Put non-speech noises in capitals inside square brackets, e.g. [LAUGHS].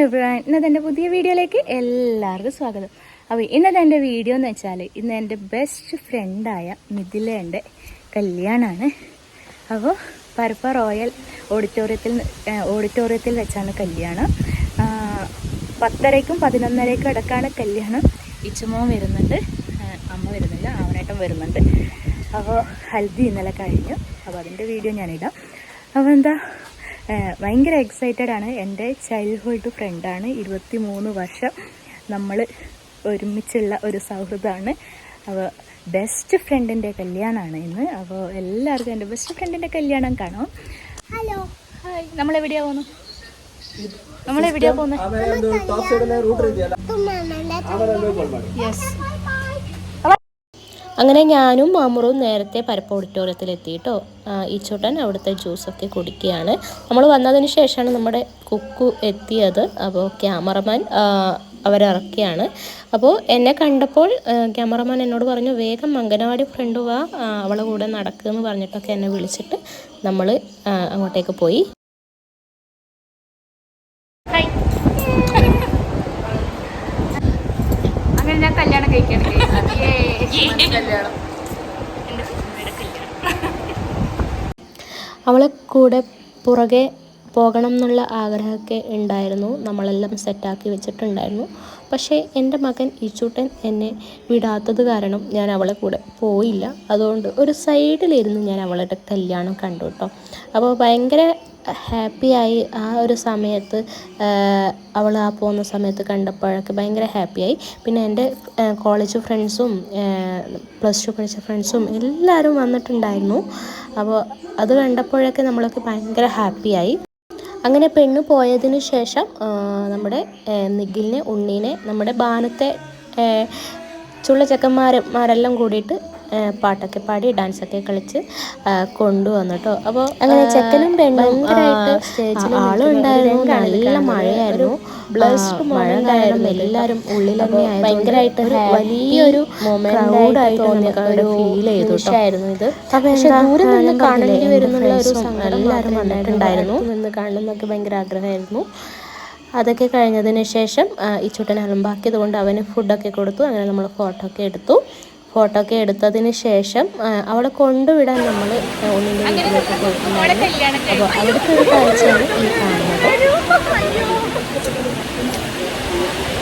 Everyone ഇന്നത്തെ എന്റെ പുതിയ വീഡിയോയിലേക്ക് എല്ലാവർക്കും സ്വാഗതം. അപ്പോൾ ഇന്നത്തെ എന്റെ വീഡിയോ എന്ന് വെച്ചാൽ ഇന്ന് എന്റെ ബെസ്റ്റ് ഫ്രണ്ടായ മിഥിലേന്റെ കല്യാണമാണ് അപ്പോൾ പരപ്പ റോയൽ ഓഡിറ്റോറിയത്തിൽ ഓഡിറ്റോറിയത്തിൽ വെച്ചാണ് കല്യാണം. പത്തരയ്ക്കും പതിനൊന്നരയ്ക്കും ഇടക്കാണ് കല്യാണം. ഇച്ചുമോൻ വരുന്നുണ്ട്. അമ്മ വരുന്നില്ല അവനേട്ടൻ വരുന്നുണ്ട്. അപ്പോൾ ഹൽദി ഇന്നലെ കഴിഞ്ഞു. അപ്പോൾ അതിന്റെ വീഡിയോ ഞാനിടാം. അപ്പോൾ എന്താ ഭയങ്കര എക്സൈറ്റഡ് ആണ്. എന്റെ ചൈൽഡ്ഹുഡ് ഫ്രണ്ടാണ് ഇരുപത്തി മൂന്ന് വർഷം നമ്മൾ ഒരുമിച്ചുള്ള ഒരു സൗഹൃദമാണ്. അപ്പോൾ ബെസ്റ്റ് ഫ്രണ്ടിന്റെ കല്യാണമാണ് ഇന്ന്. അപ്പോൾ എല്ലാവർക്കും എന്റെ ബെസ്റ്റ് ഫ്രണ്ടിന്റെ കല്യാണം കാണും. ഹലോ ഹായ് നമ്മളെവിടെയാ പോകുന്നു. നമ്മളെവിടെയാ പോകുന്നത് യെസ് അങ്ങനെ ഞാനും മാമുറും നേരത്തെ പരപ്പ ഓഡിറ്റോറിയത്തിൽ എത്തിയിട്ടോ ഈച്ചോട്ടൻ അവിടുത്തെ ജ്യൂസൊക്കെ കുടിക്കുകയാണ്. നമ്മൾ വന്നതിന് ശേഷമാണ് നമ്മുടെ കുക്കു എത്തിയത്. അപ്പോൾ ക്യാമറമാൻ അവരിറക്കിയാണ്. അപ്പോൾ എന്നെ കണ്ടപ്പോൾ ക്യാമറമാൻ എന്നോട് പറഞ്ഞു വേഗം അംഗനവാടി ഫ്രണ്ട് വാ അവളെ കൂടെ നടക്കുമെന്ന് പറഞ്ഞിട്ടൊക്കെ എന്നെ വിളിച്ചിട്ട് നമ്മൾ അങ്ങോട്ടേക്ക് പോയി. അങ്ങനെ ഞാൻ കല്യാണം കഴിക്കാൻ [LAUGHS] കല്യാണം. [LAUGHS] അവളെ കൂടെ പുറകെ പോകണം എന്നുള്ള ആഗ്രഹമൊക്കെ ഉണ്ടായിരുന്നു. നമ്മളെല്ലാം സെറ്റാക്കി വെച്ചിട്ടുണ്ടായിരുന്നു. പക്ഷേ എന്റെ മകൻ ഈച്ചൂട്ടൻ എന്നെ വിടാത്തത് കാരണം ഞാൻ അവളെ കൂടെ പോയില്ല. അതുകൊണ്ട് ഒരു സൈഡിലിരുന്ന് ഞാൻ അവളുടെ കല്യാണം കണ്ടു കേട്ടോ. അപ്പോൾ ഭയങ്കര ഹാപ്പിയായി ആ ഒരു സമയത്ത് അവൾ ആ പോകുന്ന സമയത്ത് കണ്ടപ്പോഴൊക്കെ ഭയങ്കര ഹാപ്പിയായി പിന്നെ എന്റെ കോളേജ് ഫ്രണ്ട്സും പ്ലസ് ടു പഠിച്ച ഫ്രണ്ട്സും എല്ലാവരും വന്നിട്ടുണ്ടായിരുന്നു. അപ്പോൾ അത് കണ്ടപ്പോഴൊക്കെ നമ്മളൊക്കെ ഭയങ്കര ഹാപ്പിയായി അങ്ങനെ പെണ്ണ് പോയതിന് ശേഷം നമ്മുടെ നിഖിലിനെ ഉണ്ണീനെ നമ്മുടെ ബാനത്തെ ചുള്ള ചെക്കന്മാരന്മാരെല്ലാം കൂടിയിട്ട് പാട്ടൊക്കെ പാടി ഡാൻസൊക്കെ കളിച്ച് കൊണ്ടുവന്നു കേട്ടോ അപ്പോൾ അങ്ങനെ ചെക്കനും പെണ്ണും ആളും ഉണ്ടായിരുന്നു നല്ല മഴയായിരുന്നു. മഴ കാരണം എല്ലാവരും ഉള്ളിൽ ഭയങ്കരമായിട്ട് വലിയൊരു ക്രൗഡായിട്ട് ഒരു ഫീൽ ചെയ്തു ആയിരുന്നു ഇത്. പക്ഷെ ദൂരെ നിന്ന് കാണേണ്ടി വരുന്നുള്ള ഒരു എല്ലാവരും വന്നിട്ടുണ്ടായിരുന്നു. നിന്ന് കാണണമെന്നൊക്കെ ഭയങ്കര ആഗ്രഹമായിരുന്നു. അതൊക്കെ കഴിഞ്ഞതിന് ശേഷം ആ, ഈ ചുട്ടൻ അലമ്പാക്കിയത് കൊണ്ട് അവന് ഫുഡൊക്കെ കൊടുത്തു. അങ്ങനെ നമ്മൾ ഫോട്ടോ ഒക്കെ എടുത്തു. ഫോട്ടോ ഒക്കെ എടുത്തതിന് ശേഷം അവളെ കൊണ്ടുവിടാൻ നമ്മൾ ഒന്നിന്റെ വീട്ടിലേക്ക് പോയിട്ടുണ്ടായിരുന്നു അപ്പോൾ അവിടുത്തെ ഒരു കാഴ്ചയാണ് ഈ കാണുന്നത്.